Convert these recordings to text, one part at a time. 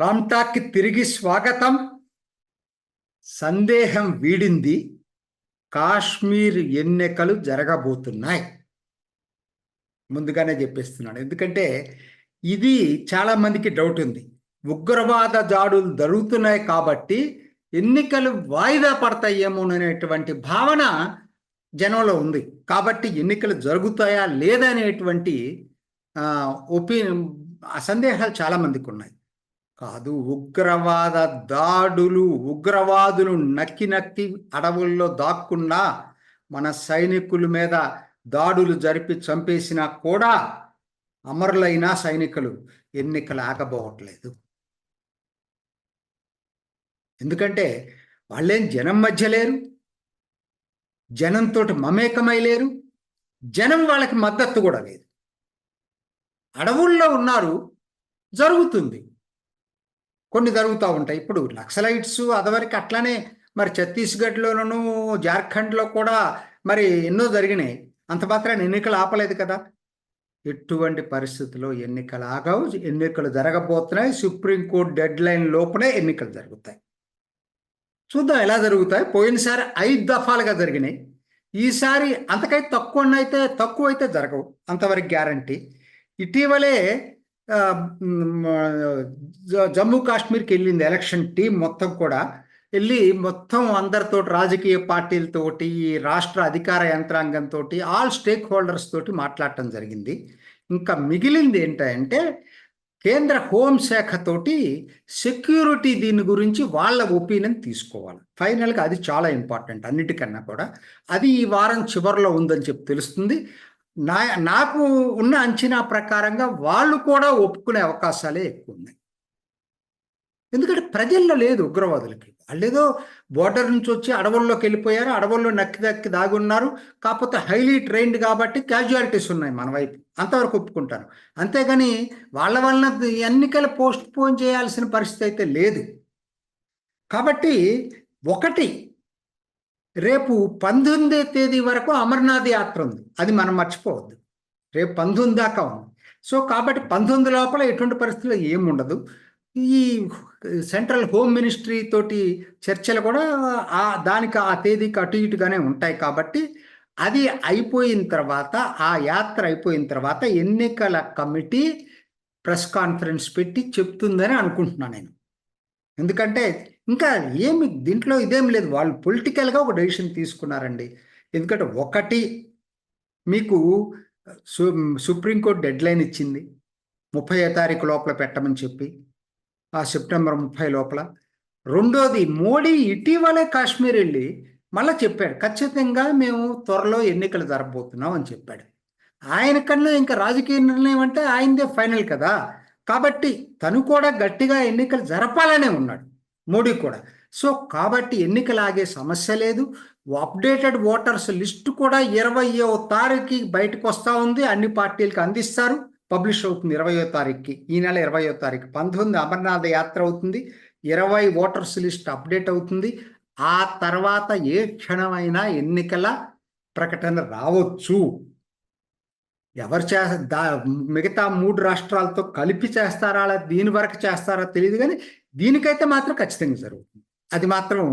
రామ్టాక్కి తిరిగి స్వాగతం. సందేహం వీడింది. కాశ్మీర్ ఎన్నికలు జరగబోతున్నాయి. ముందుగానే చెప్పేస్తున్నాను. ఎందుకంటే ఇది చాలా మందికి డౌట్ ఉంది. ఉగ్రవాద జాడులు జరుగుతున్నాయి కాబట్టి ఎన్నికలు వాయిదా పడతాయేమోననేటువంటి భావన జనంలో ఉంది. కాబట్టి ఎన్నికలు జరుగుతాయా లేదనేటువంటి ఒపీనియన్ సందేహాలు చాలా మందికి ఉన్నాయి. కాదు ఉగ్రవాద దాడులు ఉగ్రవాదులు నక్కి నక్కి అడవుల్లో దాక్కున్నా మన సైనికుల మీద దాడులు జరిపి చంపేసినా కూడా అమరులైన సైనికులు ఎన్నికలు ఆగబోవట్లేదు. ఎందుకంటే వాళ్ళేం జనం మధ్య లేరు. జనంతో మమేకమై లేరు. జనం వాళ్ళకి మద్దతు కూడా లేదు. అడవుల్లో ఉన్నారు. జరుగుతుంది. కొన్ని జరుగుతూ ఉంటాయి. ఇప్పుడు నక్సలైట్స్ అదవరకు అట్లానే మరి ఛత్తీస్గఢ్లోనూ జార్ఖండ్లో కూడా మరి ఎన్నో జరిగినాయి. అంత మాత్రాన్ని ఎన్నికలు ఆపలేదు కదా. ఎటువంటి పరిస్థితుల్లో ఎన్నికలు ఆగవు. ఎన్నికలు జరగబోతున్నాయి. సుప్రీంకోర్టు డెడ్ లైన్ లోపలే ఎన్నికలు జరుగుతాయి. చూద్దాం ఎలా జరుగుతాయి. పోయినసారి ఐదు దఫాలుగా జరిగినాయి. ఈసారి అంతకైతే తక్కువ అయితే తక్కువ అయితే జరగవు. అంతవరకు గ్యారంటీ. ఇటీవలే జమ్మూ కాశ్మీర్కి వెళ్ళింది ఎలక్షన్ టీం మొత్తం కూడా. వెళ్ళి మొత్తం అందరితో రాజకీయ పార్టీలతోటి రాష్ట్ర అధికార యంత్రాంగంతో ఆల్ స్టేక్ హోల్డర్స్ తోటి మాట్లాడటం జరిగింది. ఇంకా మిగిలింది ఏంటంటే కేంద్ర హోంశాఖతోటి సెక్యూరిటీ దీని గురించి వాళ్ళ ఒపీనియన్ తీసుకోవాలి. ఫైనల్గా అది చాలా ఇంపార్టెంట్ అన్నిటికన్నా కూడా. అది ఈ వారం చివరిలో ఉందని చెప్పి తెలుస్తుంది. నా నాకు ఉన్న అంచనా ప్రకారంగా వాళ్ళు కూడా ఒప్పుకునే అవకాశాలే ఎక్కువ ఉన్నాయి. ఎందుకంటే ప్రజల్లో లేదు ఉగ్రవాదులకి. వాళ్ళు బోర్డర్ నుంచి వచ్చి అడవుల్లోకి వెళ్ళిపోయారు అడవుల్లో నక్కి దక్కి దాగి ఉన్నారు. కాకపోతే హైలీ ట్రైన్డ్ కాబట్టి క్యాజువాలిటీస్ ఉన్నాయి మన వైపు. అంతవరకు ఒప్పుకుంటాను అంతేగాని వాళ్ళ వలన ఎన్నికలు పోస్ట్ పోన్ చేయాల్సిన పరిస్థితి అయితే లేదు. కాబట్టి ఒకటి రేపు పంతొమ్మిదో తేదీ వరకు అమర్నాథ్ యాత్ర ఉంది. అది మనం మర్చిపోవద్దు. రేపు పంతొమ్మిది దాకా ఉంది. సో కాబట్టి పంతొమ్మిది లోపల ఎటువంటి పరిస్థితుల్లో ఏముండదు ఈ సెంట్రల్ హోమ్ మినిస్ట్రీ తోటి చర్చలు కూడా ఆ దానికి ఆ తేదీకి అటు ఇటుగానే ఉంటాయి కాబట్టి అది అయిపోయిన తర్వాత ఆ యాత్ర అయిపోయిన తర్వాత ఎన్నికల కమిటీ ప్రెస్ కాన్ఫరెన్స్ పెట్టి చెప్తుందని అనుకుంటున్నాను నేను. ఎందుకంటే ఇంకా ఏమి దీంట్లో ఇదేం లేదు. వాళ్ళు పొలిటికల్గా ఒక డెసిషన్ తీసుకున్నారండి. ఎందుకంటే ఒకటి మీకు సు సుప్రీంకోర్టు డెడ్ లైన్ ఇచ్చింది. ముప్పై తారీఖు లోపల పెట్టమని చెప్పి. ఆ సెప్టెంబర్ ముప్పై లోపల. రెండోది మోడీ ఇటీవలే కాశ్మీర్ వెళ్ళి మళ్ళీ చెప్పాడు ఖచ్చితంగా మేము త్వరలో ఎన్నికలు జరపబోతున్నాం అని చెప్పాడు. ఆయన కన్నా ఇంకా రాజకీయ నిర్ణయం అంటే ఆయనదే ఫైనల్ కదా. కాబట్టి తను కూడా గట్టిగా ఎన్నికలు జరపాలనే ఉన్నాడు మోడీ కూడా. సో కాబట్టి ఎన్నికలు ఆగే సమస్య లేదు. అప్డేటెడ్ ఓటర్స్ లిస్ట్ కూడా ఇరవయో తారీఖుకి బయటకు వస్తూ ఉంది. అన్ని పార్టీలకు అందిస్తారు. పబ్లిష్ అవుతుంది ఇరవయో తారీఖుకి. ఈ నెల ఇరవయో తారీఖు. పంతొమ్మిది అమర్నాథ్ యాత్ర అవుతుంది. ఇరవై ఓటర్స్ లిస్ట్ అప్డేట్ అవుతుంది. ఆ తర్వాత ఏ క్షణమైనా ఎన్నికల ప్రకటన రావచ్చు. ఎవరు చే మిగతా మూడు రాష్ట్రాలతో కలిపి చేస్తారా దీని వరకు చేస్తారా తెలియదు కానీ దీనికైతే మాత్రం ఖచ్చితంగా జరుగుతుంది. అది మాత్రం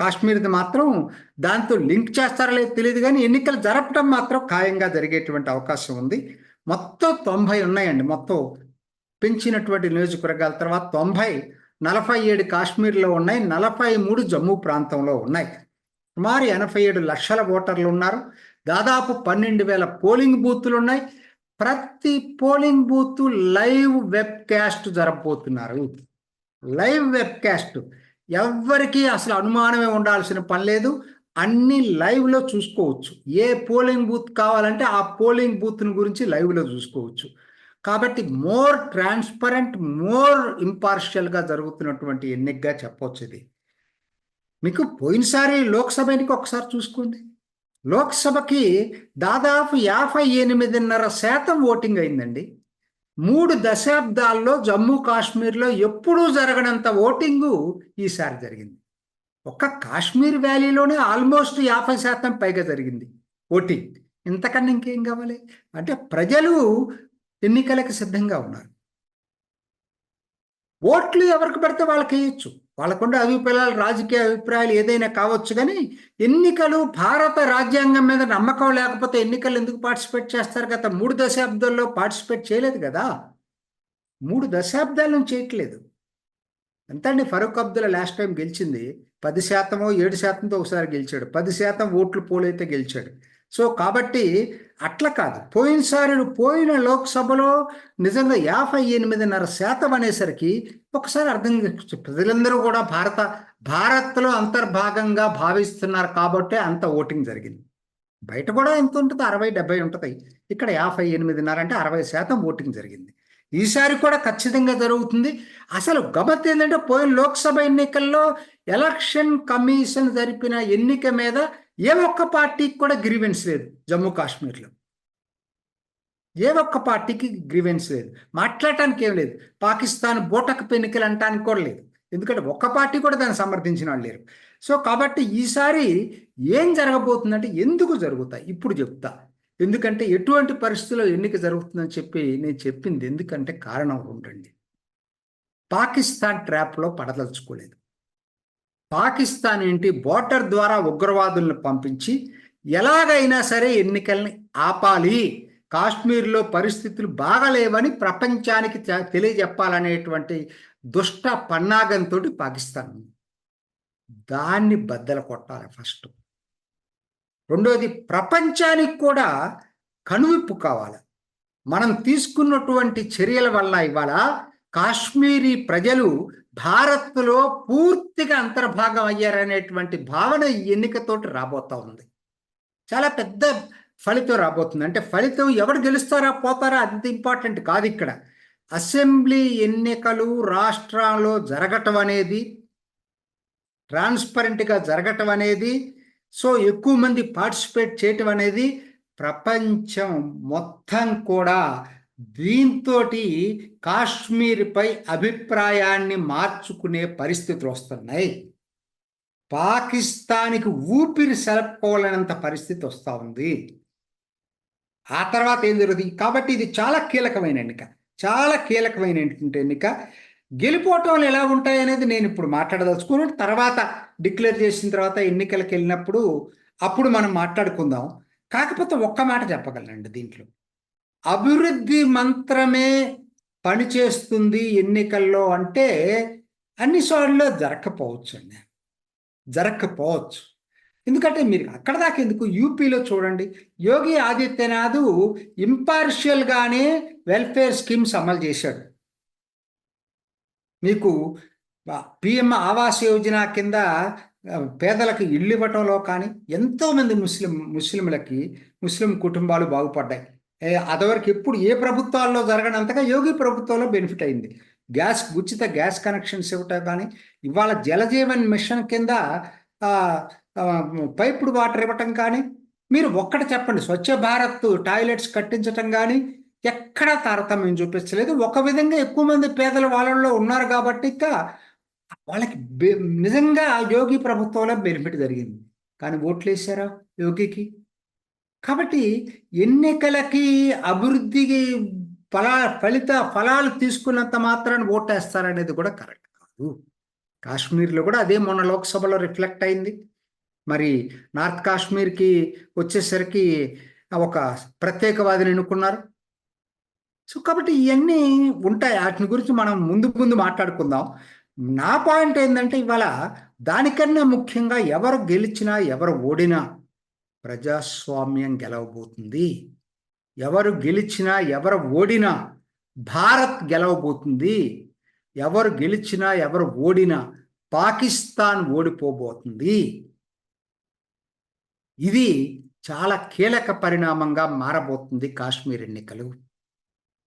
కాశ్మీర్ది మాత్రం దాంతో లింక్ చేస్తారా లేదు తెలియదు కానీ ఎన్నికలు జరపడం మాత్రం ఖాయంగా జరిగేటువంటి అవకాశం ఉంది. మొత్తం తొంభై ఉన్నాయండి మొత్తం. పెంచినటువంటి నియోజకవర్గాల తర్వాత తొంభై నలభై ఏడు కాశ్మీర్లో ఉన్నాయి నలభై మూడు జమ్మూ ప్రాంతంలో ఉన్నాయి. సుమారు ఎనభై ఏడు లక్షల ఓటర్లు ఉన్నారు. దాదాపు పన్నెండు వేల పోలింగ్ బూత్లు ఉన్నాయి. ప్రతి polling booth live webcast జరగబోతున్నారు లైవ్ వెబ్ క్యాస్ట్ ఎవరికి అసలు అనుమానమే ఉండాల్సిన పని లేదు. అన్ని లైవ్లో చూసుకోవచ్చు. ఏ పోలింగ్ బూత్ కావాలంటే ఆ పోలింగ్ బూత్ని గురించి లైవ్లో చూసుకోవచ్చు. కాబట్టి మోర్ ట్రాన్స్పరెంట్ మోర్ ఇంపార్షియల్గా జరుగుతున్నటువంటి ఎన్నికగా చెప్పవచ్చు ఇది. మీకు పోయినసారి లోక్సభ ఎన్నిక ఒకసారి చూసుకోండి. లోక్సభకి దాదాపు యాభై ఎనిమిదిన్నర శాతం ఓటింగ్ అయిందండి. మూడు దశాబ్దాల్లో జమ్మూ కాశ్మీర్లో ఎప్పుడూ జరగనంత ఓటింగు ఈసారి జరిగింది. ఒక్క కాశ్మీర్ వ్యాలీలోనే ఆల్మోస్ట్ యాభై శాతం పైగా జరిగింది ఓటింగ్ ఇంతకన్నా ఇంకేం కావాలి? అంటే ప్రజలు ఎన్నికలకు సిద్ధంగా ఉన్నారు. ఓట్లు ఎవరికి పడితే వాళ్ళకి వేయచ్చు వాళ్ళకుండే అభిప్రాయాలు రాజకీయ అభిప్రాయాలు ఏదైనా కావచ్చు కానీ ఎన్నికలు భారత రాజ్యాంగం మీద నమ్మకం లేకపోతే ఎన్నికలు ఎందుకు పార్టిసిపేట్ చేస్తారు? గత మూడు దశాబ్దాల్లో పార్టిసిపేట్ చేయలేదు కదా. మూడు దశాబ్దాల నుంచి చేయట్లేదు. ఎంత అండి ఫరూక్ అబ్దుల్లా లాస్ట్ టైం గెలిచింది. పది శాతమో ఏడు శాతంతో ఒకసారి గెలిచాడు. పది శాతం ఓట్లు పోలైతే గెలిచాడు. సో కాబట్టి అట్లా కాదు. పోయినసారి పోయిన లోక్సభలో నిజంగా యాభై ఎనిమిదిన్నర శాతం అనేసరికి ఒకసారి అర్థం ప్రజలందరూ కూడా భారత భారత్లో అంతర్భాగంగా భావిస్తున్నారు కాబట్టే అంత ఓటింగ్ జరిగింది. బయట కూడా ఎంత ఉంటుంది అరవై డెబ్బై ఉంటుంది. ఇక్కడ యాభై ఎనిమిదిన్నర అంటే అరవై శాతం ఓటింగ్ జరిగింది. ఈసారి కూడా ఖచ్చితంగా జరుగుతుంది. అసలు గమత్ ఏంటంటే పోయిన లోక్సభ ఎన్నికల్లో ఎలక్షన్ కమిషన్ జరిపిన ఎన్నిక మీద ఏ ఒక్క పార్టీకి కూడా గ్రీవెన్స్ లేదు జమ్మూ కాశ్మీర్లో. ఏ ఒక్క పార్టీకి గ్రీవెన్స్ లేదు. మాట్లాడటానికి ఏం లేదు. పాకిస్తాన్ బోటకు ఎన్నికలు అంటానికి కూడా లేదు. ఎందుకంటే ఒక్క పార్టీ కూడా దాన్ని సమర్థించిన వాళ్ళు లేరు. సో కాబట్టి ఈసారి ఏం జరగబోతుందంటే ఎందుకు జరుగుతాయి? ఇప్పుడు చెప్తా. ఎందుకంటే ఎటువంటి పరిస్థితుల్లో ఎన్నిక జరుగుతుందని చెప్పి నేను చెప్పింది ఎందుకంటే కారణం ఉండండి. పాకిస్తాన్ ట్రాప్లో పడదలుచుకోలేదు. పాకిస్తాన్ ఏంటి? బోర్డర్ ద్వారా ఉగ్రవాదులను పంపించి ఎలాగైనా సరే ఎన్నికల్ని ఆపాలి. కాశ్మీర్లో పరిస్థితులు బాగలేవని ప్రపంచానికి తె- తెలియజెప్పాలనేటువంటి దుష్ట పన్నాగంతో పాకిస్తాన్ ఉంది. దాన్ని బద్దలు కొట్టాలి ఫస్ట్. రెండోది ప్రపంచానికి కూడా కనువిప్పు కావాలి. మనం తీసుకున్నటువంటి చర్యల వల్ల ఇవాళ కాశ్మీరీ ప్రజలు భారత్లో పూర్తిగా అంతర్భాగం అయ్యారనేటువంటి భావన ఈ ఎన్నికతోటి రాబోతా ఉంది. చాలా పెద్ద ఫలితం రాబోతుంది. అంటే ఫలితం ఎవరు గెలుస్తారా పోతారా అంత ఇంపార్టెంట్ కాదు ఇక్కడ. అసెంబ్లీ ఎన్నికలు రాష్ట్రాల్లో జరగటం అనేది ట్రాన్స్పరెంట్గా జరగటం అనేది సో ఎక్కువ మంది పార్టిసిపేట్ చేయటం అనేది ప్రపంచం మొత్తం కూడా దీంతో కాశ్మీర్పై అభిప్రాయాన్ని మార్చుకునే పరిస్థితులు వస్తున్నాయి. పాకిస్తాన్కి ఊపిరి సెలపుకోవాలనేంత పరిస్థితి వస్తూ ఉంది. ఆ తర్వాత ఏం జరుగుతుంది? కాబట్టి ఇది చాలా కీలకమైన ఎన్నిక. చాలా కీలకమైనటువంటి ఎన్నిక. గెలిపోవటం ఎలా ఉంటాయి అనేది నేను ఇప్పుడు మాట్లాడదలుచుకుని తర్వాత డిక్లేర్ చేసిన తర్వాత ఎన్నికలకు వెళ్ళినప్పుడు అప్పుడు మనం మాట్లాడుకుందాం. కాకపోతే ఒక్క మాట చెప్పగలనండి దీంట్లో. అభివృద్ధి మంత్రమే పనిచేస్తుంది ఎన్నికల్లో అంటే అన్ని చోట్ల జరగకపోవచ్చు అండి జరగకపోవచ్చు. ఎందుకంటే మీరు అక్కడ దాకా ఎందుకు? యూపీలో చూడండి. యోగి ఆదిత్యనాథ్ ఇంపార్షియల్గానే వెల్ఫేర్ స్కీమ్స్ అమలు చేశాడు. మీకు పిఎం ఆవాస్ యోజన కింద పేదలకు ఇల్లు ఇవ్వటంలో కానీ ఎంతోమంది ముస్లిం ముస్లింలకి ముస్లిం కుటుంబాలు బాగుపడ్డాయి. ఏ, అదివరకు ఎప్పుడు ఏ ప్రభుత్వాల్లో జరగనంతగా యోగి ప్రభుత్వంలో బెనిఫిట్ అయింది. గ్యాస్ ఉచిత గ్యాస్ కనెక్షన్స్ ఇవ్వటం కానీ ఇవాళ జలజీవన్ మిషన్ కింద పైపుడు వాటర్ ఇవ్వటం కానీ మీరు ఒక్కటి చెప్పండి. స్వచ్ఛ భారత్ టాయిలెట్స్ కట్టించటం కానీ ఎక్కడా తారతమ్యం చూపించలేదు. ఒక విధంగా ఎక్కువ మంది పేదలు వాళ్ళలో ఉన్నారు కాబట్టి ఇక వాళ్ళకి నిజంగా యోగి ప్రభుత్వంలో బెనిఫిట్ జరిగింది. కానీ ఓట్లు వేశారా యోగికి? కాబట్టి ఎన్నికలకి అభివృద్ధికి ఫలా ఫలిత ఫలాలు తీసుకున్నంత మాత్రాన్ని ఓటేస్తారనేది కూడా కరెక్ట్ కాదు. కాశ్మీర్లో కూడా అదే మొన్న లోక్సభలో రిఫ్లెక్ట్ అయింది. మరి నార్త్ కాశ్మీర్కి వచ్చేసరికి ఒక ప్రత్యేకవాదిని ఎన్నుకున్నారు. సో కాబట్టి ఇవన్నీ ఉంటాయి. వాటిని గురించి మనం ముందు ముందు మాట్లాడుకుందాం. నా పాయింట్ ఏంటంటే ఇవాళ దానికన్నా ముఖ్యంగా ఎవరు గెలిచినా ఎవరు ఓడినా ప్రజాస్వామ్యం గెలవబోతుంది. ఎవరు గెలిచినా ఎవరు ఓడినా భారత్ గెలవబోతుంది. ఎవరు గెలిచినా ఎవరు ఓడినా పాకిస్తాన్ ఓడిపోబోతుంది. ఇది చాలా కీలక పరిణామంగా మారబోతుంది కాశ్మీర్ ఎన్నికలు.